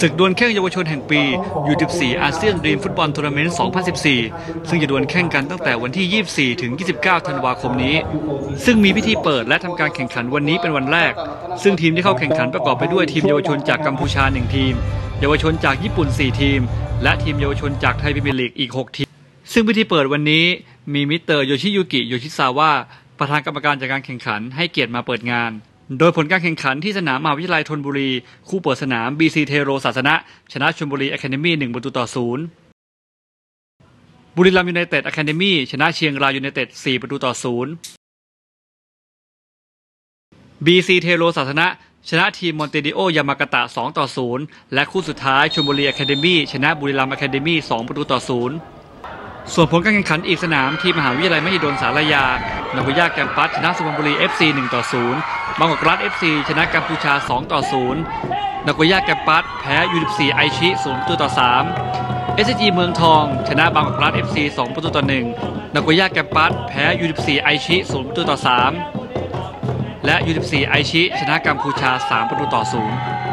ศึกดวลแข่งเยาวชนแห่งปี U14 อาเซียนดรีมฟุตบอลทัวร์นาเมนต์ 2014 ซึ่งจะดวลแข่งกันตั้งแต่วันที่ 24 ถึง 29 ธันวาคมนี้ ซึ่งมีพิธีเปิดและทำการแข่งขันวันนี้เป็นวันแรก ซึ่งทีมที่เข้าแข่งขันประกอบไปด้วยทีมเยาวชนจากกัมพูชา 1 ทีม เยาวชนจากญี่ปุ่น 4 ทีม และทีมเยาวชนจากไทยพรีเมียร์ลีกอีก 6 ทีม ซึ่งพิธีเปิดวันนี้มีมิสเตอร์โยชิยุกิโยชิซาวะประธานกรรมการจัดการแข่งขันให้เกียรติมาเปิดงาน โดยผลการแข่งขันที่สนามมหาวิทยาลัยธนบุรี คู่เปิดสนาม BC เทโรศาสนะ ชนะชลบุรีอะคาเดมี่1ประตูต่อศูนย์บุรีรัมย์ยูไนเต็ดอะคาเดมี่ชนะเชียงรายยูไนเต็ด4ประตูต่อศูนย์ BC เทโรศาสนะ ชนะทีมมอนเตดิโอยามากาตะ2ต่อ0และคู่สุดท้ายชลบุรีอะคาเดมี่ชนะบุรีรัมย์อะคาเดมี่2ประตูต่อ0ส่วนผลการแข่งขันอีกสนาม ที่มหาวิทยาลัยมหิดลสารยา นากุย่าแกมปัสชนะสุพรรณบุรี FC 1ต่อ0 บางกอกรัฐ FC ชนะกัมพูชา 2 ต่อ 0นากุย่าแกมปัสแพ้ยูนิฟซีไอชิ0ประตูต่อ3 SG เมืองทอง ชนะบางกอกรัฐ FC 2 ประตูต่อ 1นากุย่าแกมปัสแพ้ยูนิฟซีไอชิ0ประตูต่อ 3 และ U14 ไอชิชนะกัมพูชา 3 ประตูต่อ 0